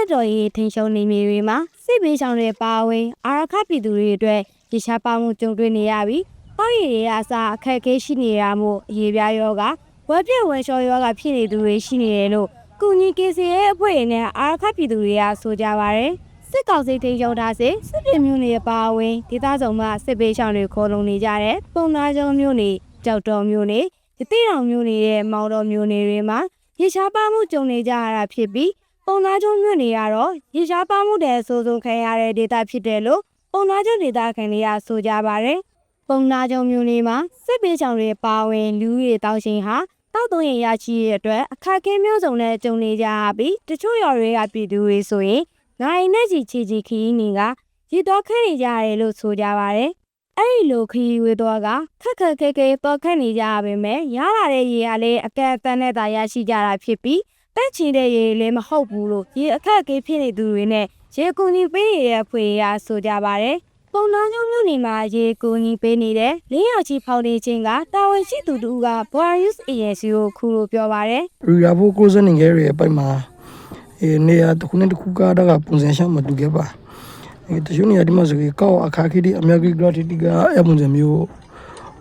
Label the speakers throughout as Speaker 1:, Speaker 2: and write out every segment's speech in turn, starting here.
Speaker 1: တက်တော်ရေးထိန်ရှုံနေမြေတွေမှာစစ်ဘေးရှောင်တွေပါဝင်အာရခပြည်သူတွေအတွက်ရေရှားပါမှုကြုံတွေ့နေရပြီးတောက်ရည်တွေအစားအခက်အခဲရှိနေရမှုအရေးပြားယောဂဝက်ပြက်ဝက်လျှော်ယောဂဖြစ်နေသူတွေရှိနေတယ်လို့ကုညီကေစီရဲ့အဖွဲ့ရင်းနဲ့အာရခပြည်သူတွေကဆိုကြပါရယ်စစ်ကောင်စီထိန်ရှုံထားစေစစ်ပြည်မျိုးတွေပါဝင်ဒေသဆောင်မှစစ်ဘေးရှောင်တွေခေါ်လုံနေကြတဲ့ပုံနာကျုံမျိုးနေကြောက်တော်မျိုးနေဒီတိတောင်မျိုးနေတဲ့မောင်တော်မျိုးနေတွေမှာရေရှားပါမှုကြုံနေကြရတာဖြစ်ပြီး ပုံသားကျုံမြို့နေရတော့ရေရှားပါမှုတဲ့အဆိုးဆုံးခံရတဲ့ဒေတာဖြစ်တယ်လို့ပုံသားကျုံဒေတာခံတွေကဆိုကြပါရယ်ပုံသားကျုံမြို့နေမှာစစ်ပေးချောင်တွေပါဝင်လူဦးရေတောက်ရှင်ဟာတောက်သုံးရင်ရရှိရတဲ့အတွက်အခက်အခဲမျိုးစုံနဲ့ကြုံနေကြရပြီးတချို့ရွာတွေကပြည်သူတွေဆိုရင်နိုင်နဲ့ချီချီချီခီးနေကရေတော့ခဲနေကြရတယ်လို့ဆိုကြပါရယ်အဲ့ဒီလိုခီးဝေတော့ကခက်ခက်ခဲခဲတော့ခက်နေကြရပါမယ်ရလာတဲ့ရေကလည်းအကက်အတန်းနဲ့သာရရှိကြတာဖြစ်ပြီး တက်ချင်တဲ့ရေလည်းမဟုတ်ဘူးလို့ရေအခက်အခဲဖြစ်နေသူတွေနဲ့ရေကူညီပေးရတဲ့အဖွဲ့ရဆိုကြပါတယ်။ပုံနှောင်းကျုံမြို့နေမှာရေကူညီပေးနေတဲ့လင်းရောက်ချီဖောင်ဒေးရှင်းကတာဝန်ရှိသူတူက Boris Agency ကိုခုလိုပြောပါတယ်
Speaker 2: ရီယာဖို့ကိုစနေငယ်ရဲ့အပိုက်မှာအဲနေရာတစ်ခုနဲ့တစ်ခုကားတာကပုံစံရှောင်းမတူခဲ့ပါအဲတချို့နေရာဒီမှာဆိုရင်ကောက်အခါခိတိအများကြီး gratitude ကအပုံစံမျိုး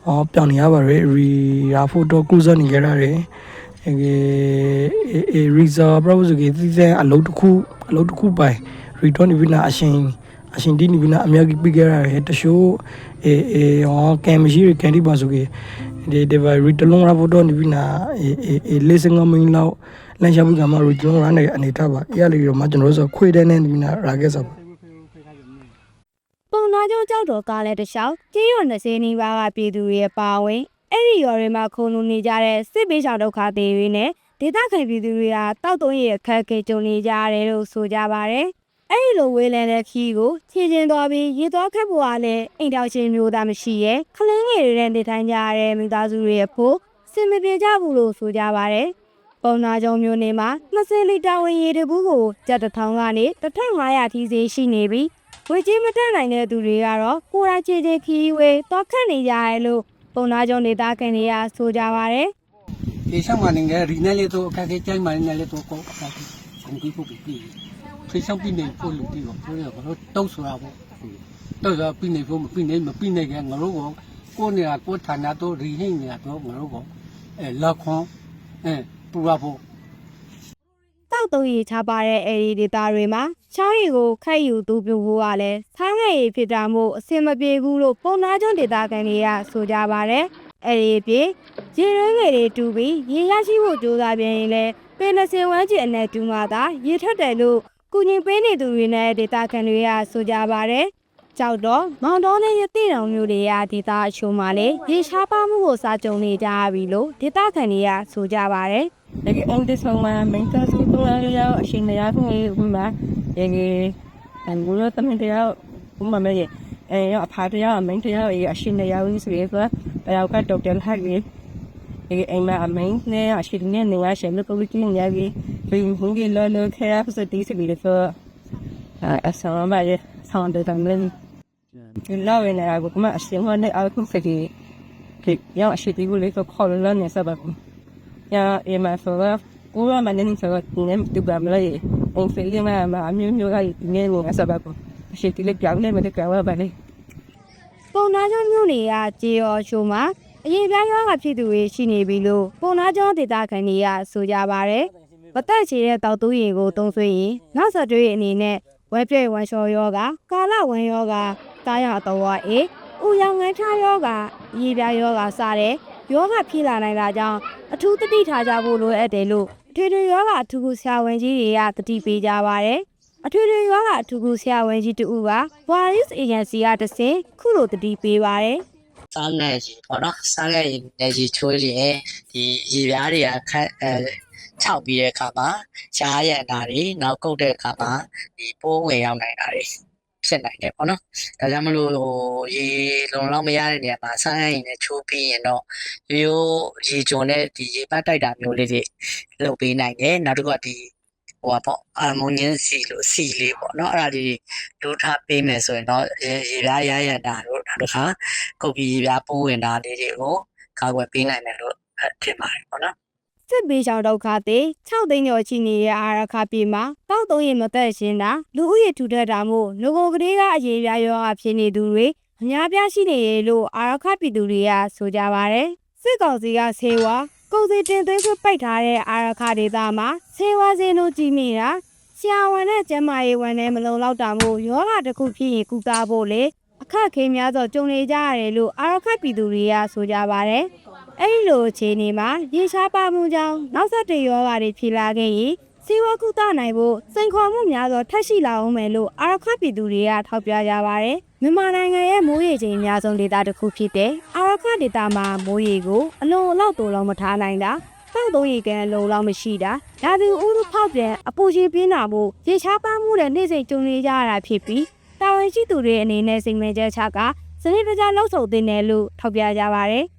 Speaker 2: အော်ပြောင်းနေရပါတယ်ရီယာဖို့တော့ကိုစနေငယ်ရတယ် အဲအဲရီဇာဘရောဆိုကြီးသီးတဲ့အလုပ်တစ်ခုအလုပ်တစ်ခုပိုင် return ဝိနာအရှင်အရှင်ဒီနိဝိနာအများကြီးပြခဲ့ရတယ်တချို့အဲအဲဟောကံမရှိရကန်ဒီပါဆိုကြီးဒီဒီဘာရီတလုံးရဖို့တော့နိဝိနာအဲအဲလေးစငမင်းလောက်လမ်းရှာမှုကမှရီတလုံးရတဲ့အနေထားပါအဲ့လေတော့မှကျွန်တော်တို့ဆိုခွေတဲ့နဲ့နိဝိနာရာခဲ့စားပါ။
Speaker 1: ပုံနှောင်းကျုံကြောက်တော်ကလည်းတခြားကြေးရွာ20နီးပါးကပြည်သူတွေရဲ့ပါဝင် အဲ့ဒီရွာတွေမှာခုံလုံနေကြတဲ့စစ်ပေးချောင်ဒုက္ခတွေတွေနဲ့ဒေသခံပြည်သူတွေကတောက်သုံးရအခက်အခဲကြုံနေကြရတယ်လို့ဆိုကြပါတယ်။အဲ့ဒီလိုဝေးလန်းတဲ့ခီးကိုခြေချင်းသွားပြီးရေသွားခက်ဖို့ကလည်းအိမ်တောင်ချင်းမျိုးသားမရှိရဲ့ခလင်းငယ်တွေနဲ့နေထိုင်ကြရတဲ့မိသားစုတွေရဲ့ဖို့စင်မပြေကြဘူးလို့ဆိုကြပါတယ်။ပုံနာကြုံမျိုးနေမှာ20လီတာဝင်ရေတပူးကိုကြက်တစ်ထောင်ကနေ1500ထီးစီရှိနေပြီးဝေကြီးမတက်နိုင်တဲ့သူတွေကတော့ကိုယ်တိုင်ခြေချင်းခီးဝေးသွားခက်နေကြရဲလို့ ပုံနာကြုံဒေတာခင်တွေကဆိုကြပါတယ်။
Speaker 3: ဒီဆောင်ကနေငယ်ရီနယ်လေးတော့အခက်အခဲကျိုင်းမှလည်းလေးတော့ကိုအခက်အခဲဆုံးပြီးဖို့ပြီးဖေးဆောင်ပြီးနေဖို့လို့ပြီးတော့ပြောရတော့တောက်ဆိုတာပေါ့တောက်ဆိုတာပြီးနေဖို့မပြီးနေမပြီးနေကငါတို့ကကိုနေတာကိုဌာနတော့ရီဟင်းနေတာတော့ငါတို့ကအဲလက်ခွန်အဲပူရဖို့
Speaker 1: တောက်သုံးရည်ချပါတဲ့အဲဒီဒေတာတွေမှာ ချောင်းရည်ကိုခက်ယူသူပြဖို့ကလည်းဆန်းငယ်ရည်ဖြစ်တာမို့အဆင်မပြေဘူးလို့ပုံနာကျွန်းဒေတာကန်တွေကဆိုကြပါတယ်။အဲဒီအပြင်ရေရွေးငယ်တွေတူပြီးရေရရှိဖို့ကြိုးစားပြန်ရင်လည်းပင်20ဝန်းကျင်အနဲ့တူမှသာရေထွက်တယ်လို့ကုညီပေးနေသူတွေနဲ့ဒေတာကန်တွေကဆိုကြပါတယ်။ကြောက်တော့မောင်တော်နဲ့ရတိတောင်မျိုးတွေကဒေတာအချို့မှလည်းရေရှားပါမှုကိုစာကြုံနေကြရပြီလို့ဒေတာကန်တွေကဆိုကြပါတယ်။
Speaker 4: Lagi ang disama mental sa ito lang yung asin na yan kung umma. Lagi ang gulo tamin tayo umma may eh yung apart tayo amin tayo eh asin na yan yung sige ko. Pero ka doktor lagi. Lagi ang ma amin na asin na nga siya na pag kin niya gi. Yung hungi lo lo kaya sa ti sa bilo so. Ah asama ba ye sound da tamin. Yung lawe na ako kuma asin ho na ako kung sige. Yung asin ti gulo ko call lo niya sa ba. ya ya ma so la ko ma ne ni so ne tu ba ma le en fe le ma ma mi mi ga ne ni sa ba ko shi ti le kya ne ma de kya ba le
Speaker 1: ပုံနာကျောင်းမြို့နေရကြေရော်ရှိုမှာအရင်ပြားရောကဖြစ်သူတွေရှိနေပြီလို့ပုံနာကျောင်းဒေတာခံတွေကဆိုကြပါဗျ။မတက်ချေတဲ့တောက်သူရင်ကိုတုံးဆွေးရင်နောက်ဆက်တွဲအနေနဲ့ဝဲပြည့်ဝမ်လျှော်ယောဂကာလဝမ်ယောဂတားရတော်ဝအေးဥယောင်ငန်းထားယောဂရေပြားယောဂစတဲ့ယောဂဖြစ်လာနိုင်တာကြောင့်အထူးတတိထားကြဖို့လိုအပ်တယ်လို့ အထွေထွေယောဂအထူးကုဆရာဝန်ကြီးတွေကတတိပေးကြပါဗျ။အထွေထွေရောဂါအထူးကုဆရာဝန်ကြီးတူက Waris Agency ကတဆင်ခုလိုတတိပေးပါတယ်
Speaker 5: စားနေကြီးပေါ့နော်စားခဲ့ရင်လည်းကြီးချိုးရင်ဒီရေပြားတွေကခက်အဲခြောက်ပြီးတဲ့အခါမှာရှားရန်တာတွေနောက်ကုတ်တဲ့အခါမှာဒီပိုးဝင်ရောက်နိုင်တာတွေ ဖြစ်နိုင်တယ်ပေါ့နော်ဒါကြောင့်မလို့ဟိုရေလုံလောက်မရတဲ့နေရာမှာစားရရင်လည်းချိုးပြီးရင်တော့ရိုးရေကြုံတဲ့ဒီရေပတ်တိုက်တာမျိုးလေးတွေလုပ်ပေးနိုင်တယ်နောက်တစ်ခုကဒီဟိုပါပေါ့အမုန်ညင်းစီလို့စီလေးပေါ့နော်အဲ့ဒါလေးလိုထားပေးမယ်ဆိုရင်တော့ရေရေပြားရရတာတို့နောက်တစ်ခါကုတ်ပြီးပြားပိုးဝင်တာလေးတွေကိုကာကွယ်ပေးနိုင်တယ်လို့ထင်ပါတယ်ပေါ့နော်
Speaker 1: စစ်ပေးဆောင်ဒုက္ခတွေ6သိန်းကျော်ရှိနေတဲ့အာရခပြည်မှာတောက်သုံးရင်မသက်ရှင်တာလူဦးရေထူထပ်တာမို့လူကုန်ကလေးကအရေးပြားရောဂါဖြစ်နေသူတွေအများပြားရှိနေရလို့အာရခပြည်သူတွေကဆိုကြပါတယ်စစ်ကောင်စီကဆေးဝါးကုန်စည်တင်သွင်းခွင့်ပိတ်ထားတဲ့အာရခဒေသမှာဆေးဝါးစင်းတို့ကြီးမိတာဆရာဝန်နဲ့ကျန်းမာရေးဝန်နဲ့မလုံလောက်တာမို့ယောဂတစ်ခုဖြစ်ရင်ကုသဖို့လေအခက်အခဲများစွာကြုံနေကြရတယ်လို့အာရခပြည်သူတွေကဆိုကြပါတယ် အဲ့ဒီလိုအခြေအနေမှာရေရှားပါမှုကြောင့်နောက်ဆက်တွဲရောဂါတွေဖြစ်လာခဲ့ရင်စီဝါကုသနိုင်ဖို့စိန်ခေါ်မှုများစွာထပ်ရှိလာအောင်မယ်လို့အာရခပြည်သူတွေကထောက်ပြကြပါဗျ။မြန်မာနိုင်ငံရဲ့မိုးရေချိန်အများဆုံးဒေသတစ်ခုဖြစ်တဲ့အာရခဒေသမှာမိုးရေကိုအလုံးအလောက်တိုးလုံးမထားနိုင်တာတောက်သုံးရေကန်အလုံးလောက်မရှိတာဒါသူဥရုဖောက်ပြန်အပူကြီးပြင်းတာမို့ရေရှားပါမှုတဲ့နေ့စဉ်ကြုံနေကြရတာဖြစ်ပြီးတာဝန်ရှိသူတွေအနေနဲ့စိတ်ဝင်ကြချက်ကစနစ်တကျလှုပ်ဆောင်တင်တယ်လို့ထောက်ပြကြပါဗျ။အာ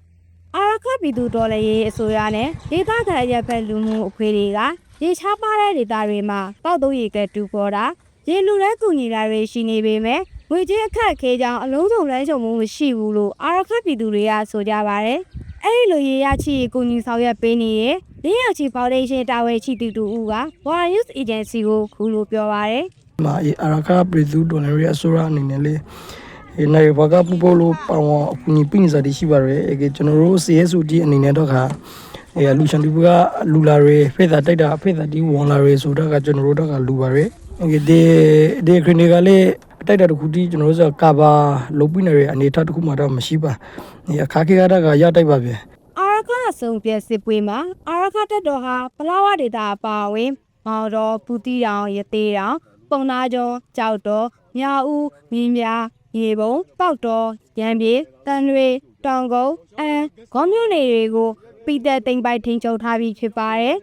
Speaker 1: ရခပြည်သူတော်လည်းရေးအစိုးရနဲ့ဒေသခံအရက်ဖက်လူမှုအဖွဲ့တွေကရေချားပါတဲ့ဒေသတွေမှာတောက်သုံးရေကတူပေါ်တာရေလူတဲ့ကူညီတာတွေရှိနေပေမဲ့ငွေကြေးအခက်အခဲကြောင့်အလုံးစုံလမ်းချုံမှုမရှိဘူးလို့အာရခပြည်သူတွေကဆိုကြပါတယ်။အဲဒီလိုရေရချီကူညီဆောင်ရွက်ပေးနေတဲ့လင်းရချီဖောင်ဒေးရှင်းတာဝန်ရှိသူတူဦးက Water News Agency ကိုခုလိုပြောပါတယ်။
Speaker 2: မှာအာရခပြည်သူတော်လည်းအစိုးရအနေနဲ့လေဒီ နိုင်ဘာကပူပိုလို့ပောင်းအကူညီပြင်စားတရှိပါရယ်အဲကျွန်တော်တို့ CSOD အနေနဲ့တော့ခါအဲလူချန်ဒီဘကလူလာရယ်ဖေးတာတိုက်တာဖေးတာဒီဝန်လာရယ်ဆိုတော့ကကျွန်တော်တို့တော့ကလူပါရယ်အဲဒီဒီခရီးကလည်းတိုက်တာတခုတီးကျွန်တော်တို့ဆိုကာဘာလုတ်ပြနေရအနေထားတခုမှတော့မရှိပါဒီအခါခေကတာကရတိုက်ပါဗျ
Speaker 1: အာရခအစုံပြက်စစ်ပွဲမှာအာရခတက်တော်ဟာပလာဝဒေတာအပါအဝင်မောင်တော်ပူတီတောင်ရသေးတောင်ပုံနာကျော်ကြောက်တော်မြာဦးမြင်းပြ ရေပုံပောက်တော်ရံပြေတန်တွေတောင်ကုန်းအန်ဂေါမျိုးနေတွေကိုပိသက်သိမ့်ပိုက်ထိန်ချုပ်ထားပြီးဖြစ်ပါတယ်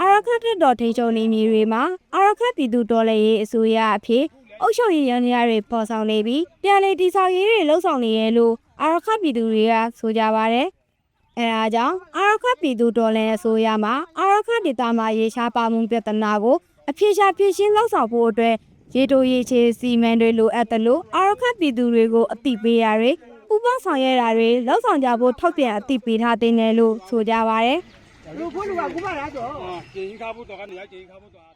Speaker 1: အာရခတက်တော်ထိန်ချုပ်နေမြေတွေမှာအာရခပြည်သူတော်လည်းရေးအစိုးရအဖြစ်အုပ်ချုပ်ရေးရန်ရာတွေပေါ်ဆောင်နေပြီးပြန်လည်တည်ဆောက်ရေးတွေလှုပ်ဆောင်နေရလို့အာရခပြည်သူတွေကဆိုကြပါတယ်အဲဒါကြောင့်အာရခပြည်သူတော်လှန်ရေးအစိုးရမှာအာရခဒေသမှာရေရှားပါမှုပြဿနာကိုအဖြေရှာဖြေရှင်းလောက်ဆောင်ဖို့အတွက် ရေတိုရေချေစီမံတွေလိုအပ်တယ်လို့အာရခပြည်သူတွေကိုအသိပေးရတွေဥပဆောင်ရတာတွေလောက်ဆောင်ကြဖို့ထောက်ပြန်အသိပေးထားတဲ့နယ်လို့ဆိုကြပါရယ်
Speaker 6: လူဖို့လူကကူပါလားတော့ကျင်းခါဖို့တော့ကနေကျင်းခါဖို့တော့